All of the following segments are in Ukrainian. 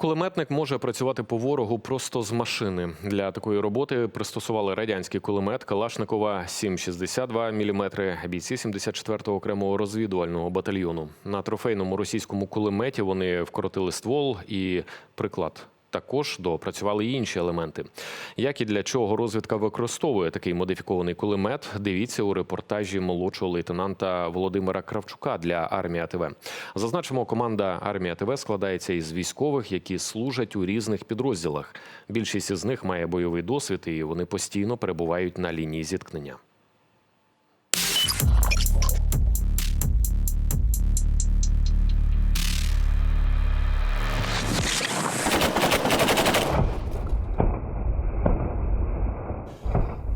Кулеметник може працювати по ворогу просто з машини. Для такої роботи пристосували радянський кулемет Калашникова 7,62 мм, бійці 74-го окремого розвідувального батальйону. На трофейному російському кулеметі вони вкоротили ствол і приклад. Також доопрацювали й інші елементи. Як і для чого розвідка використовує такий модифікований кулемет, дивіться у репортажі молодшого лейтенанта Володимира Кравчука для армія ТВ. Зазначимо, команда армія ТВ складається із військових, які служать у різних підрозділах. Більшість із них має бойовий досвід, і вони постійно перебувають на лінії зіткнення.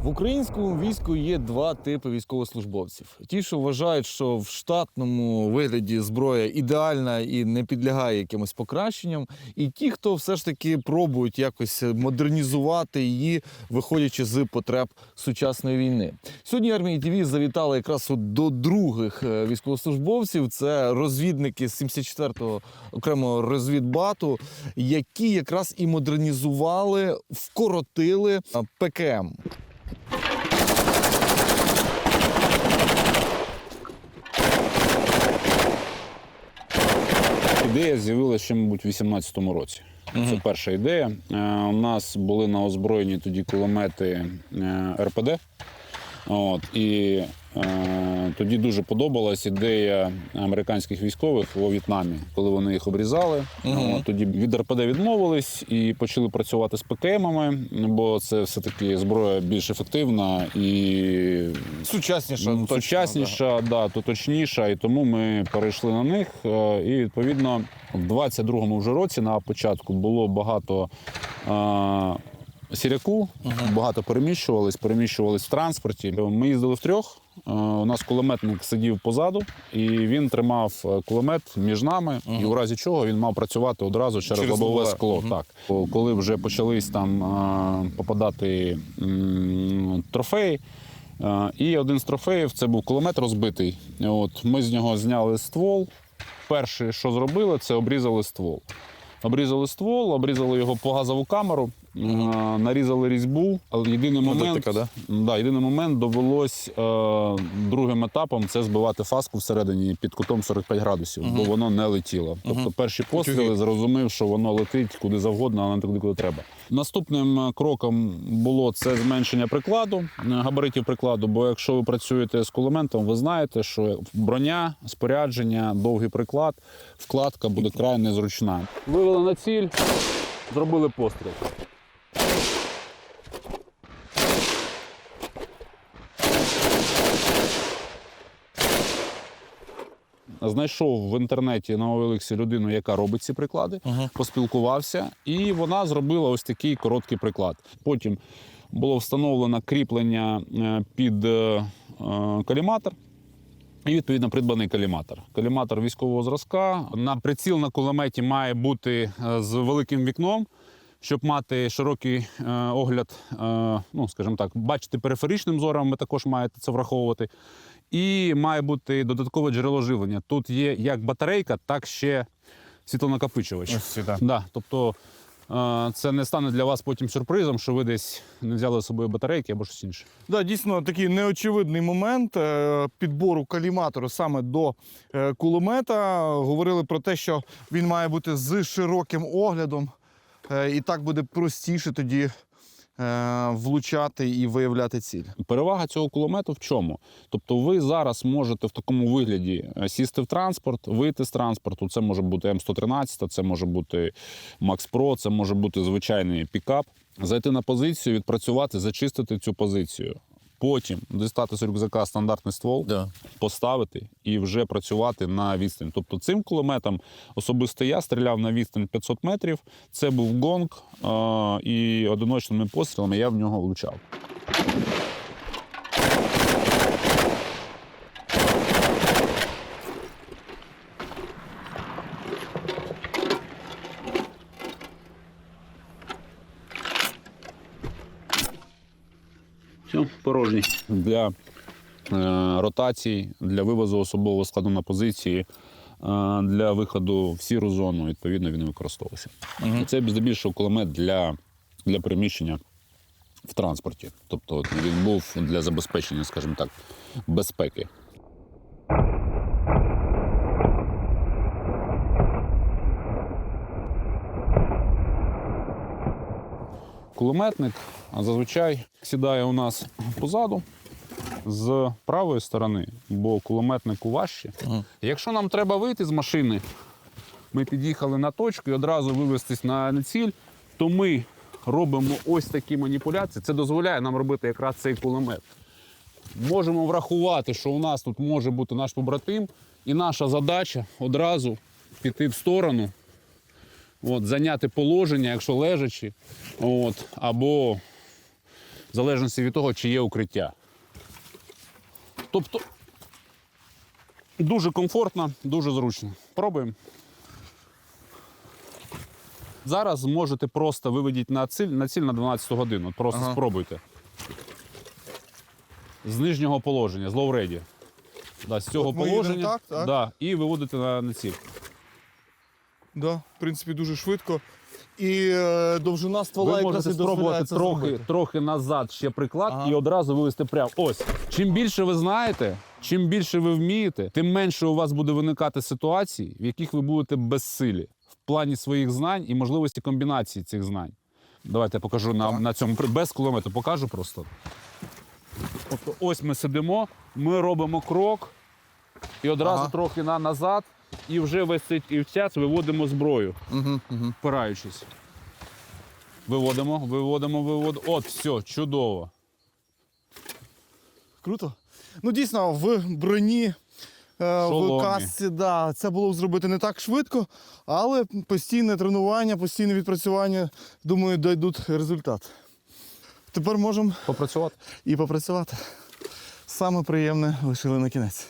В українському війську є два типи військовослужбовців: ті, що вважають, що в штатному вигляді зброя ідеальна і не підлягає якимось покращенням, і ті, хто все ж таки пробують якось модернізувати її, виходячи з потреб сучасної війни. Сьогодні армія ТВ завітала якраз до других е, військовослужбовців. Це розвідники з 74-го окремого розвідбату, які якраз і модернізували, вкоротили е, ПКМ. Ідея з'явилася ще, мабуть, у 2018 році. Це перша ідея. Е, У нас були на озброєнні тоді кулемети е, РПД. От, і е, тоді дуже подобалась ідея американських військових у В'єтнамі, коли вони їх обрізали. Мгм. От, тоді від РПД відмовились і почали працювати з ПКМами, бо це все-таки зброя більш ефективна і Сучасніша, Ну, точно, сучасніша, да, то точніша, і тому ми перейшли на них. Е, І відповідно в 22-му вже році на початку було багато. е, Сіряку багато переміщувались, переміщувались в транспорті. Ми їздили втрьох. е, У нас кулеметник сидів позаду, і він тримав е, кулемет між нами. І у разі чого він мав працювати одразу через, Через лобове скло. Мгм. Так, О, коли вже почались там е, попадати трофеї. І один з трофеїв це був кулемет розбитий. От ми з нього зняли ствол. Перше, що зробили, це обрізали ствол. Обрізали ствол, обрізали його по газову камеру, нарізали різьбу. Але єдиний момент, Методика, да? Да, єдиний момент довелось е, другим етапом це збивати фаску всередині під кутом 45 градусів, бо воно не летіло. Тобто перші постріли зрозумів, що воно летить куди завгодно, але не туди, куди треба. Наступним е, кроком було це зменшення прикладу, е, габаритів прикладу. Бо якщо ви працюєте з кулементом, ви знаєте, що броня, спорядження, довгий приклад, вкладка буде край незручна. Вивели на ціль, зробили постріл. Знайшов в інтернеті на OLX людину, яка робить ці приклади, поспілкувався, і вона зробила ось такий короткий приклад. Потім було встановлено кріплення е, під е, е, коліматор. І відповідно придбаний коліматор. Коліматор військового зразка. На приціл на кулеметі має бути з великим вікном, щоб мати широкий огляд, ну скажімо так, бачити периферичним зором, ви також маєте це враховувати. І має бути додаткове джерело живлення. Тут є як батарейка, так ще світлонакопичувач. Ось сюди. Да, тобто е, це не стане для вас потім сюрпризом, що ви десь не взяли з собою батарейки або щось інше. Да, дійсно такий неочевидний момент е, підбору каліматору саме до е, кулемета. Говорили про те, що він має бути з широким оглядом, і так буде простіше тоді влучати і виявляти ціль. Перевага цього кулемету в чому? Тобто, ви зараз можете в такому вигляді е, сісти в транспорт, вийти з транспорту. Це може бути М113, це може бути Макс Про, це може бути звичайний пікап. Зайти на позицію, відпрацювати, зачистити цю позицію. Потім дістати з рюкзака стандартний ствол, Да. поставити і вже працювати на відстань. Тобто цим кулеметом особисто я стріляв на відстань 500 метрів. Це був гонг, і одиночними пострілами я в нього влучав. Все, порожній. Для е, ротацій, для вивозу особового складу на позиції. для виходу в сіру зону, відповідно, він використовувався. Угу. Це здебільшого кулемет для, для переміщення в транспорті. Тобто він був для забезпечення, скажімо так, безпеки. Кулеметник а зазвичай сідає у нас позаду з правої сторони, бо кулеметнику важче. Якщо нам треба вийти з машини, ми під'їхали на точку і одразу вивестись на ціль, то ми робимо ось такі маніпуляції. Це дозволяє нам робити якраз цей кулемет. Можемо врахувати, що у нас тут може бути наш побратим, і наша задача одразу піти в сторону, от, зайняти положення, якщо лежачи, от, або в залежності від того, чи є укриття. Тобто дуже комфортно, дуже зручно. Пробуємо. Зараз можете просто виведіть на ціль на, ціль на 12 годину. Просто Ага. спробуйте. З нижнього положення, з лоу-реді. Да, з цього От положення так, так? Да, і виводите на, на ціль. Да, в принципі, дуже швидко. І е, довжина ствола Ви якраз можете спробувати це трохи, зробити. трохи назад ще приклад Ага. і одразу вивести прямо. Ось. Чим більше ви знаєте, чим більше ви вмієте, тим менше у вас буде виникати ситуацій, в яких ви будете безсилі в плані своїх знань і можливості комбінації цих знань. Давайте я покажу на, на цьому при- без кулемету. Покажу просто. Тобто, ось ми сидимо, ми робимо крок і одразу Ага. трохи на назад, і вже весь цей і час виводимо зброю Угу, угу. впираючись. Виводимо, виводимо, виводимо. От, все, чудово. Круто. Ну, дійсно, в броні, е, в Шоломі. касці, да, це було б зробити не так швидко, але постійне тренування, постійне відпрацювання, думаю, дійдуть результат. Тепер можемо Попрацювати. і попрацювати. Саме приємне лишили на кінець.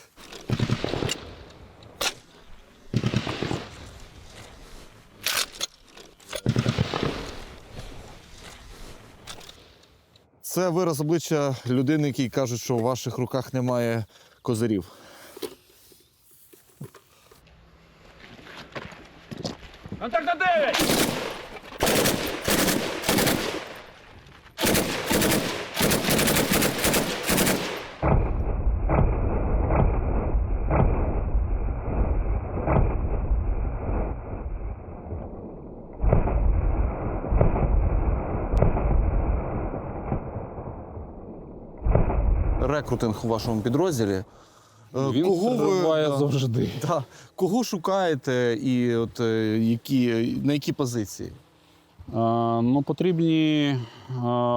Це вираз обличчя людини, який кажуть, що у ваших руках немає козирів. Контакт на 9! Рекрутинг у вашому підрозділі. Е, Він триває да, завжди. да, кого шукаєте і от, е, які, на які позиції? Е, ну, потрібні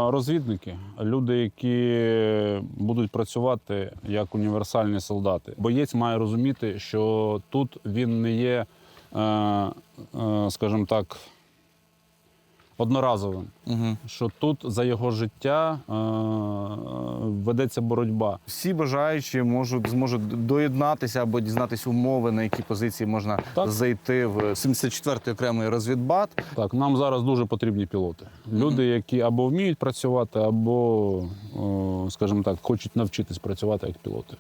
розвідники, люди, які будуть працювати як універсальні солдати. Боєць має розуміти, що тут він не є, скажімо так, одноразовим. Угу. що тут за його життя е, ведеться боротьба. Всі бажаючі можуть зможуть доєднатися або дізнатися умови, на які позиції можна Так. зайти в 74-й окремий розвідбат. Так, нам зараз дуже потрібні пілоти. Люди, які або вміють працювати, або, е, скажімо так, хочуть навчитись працювати як пілоти.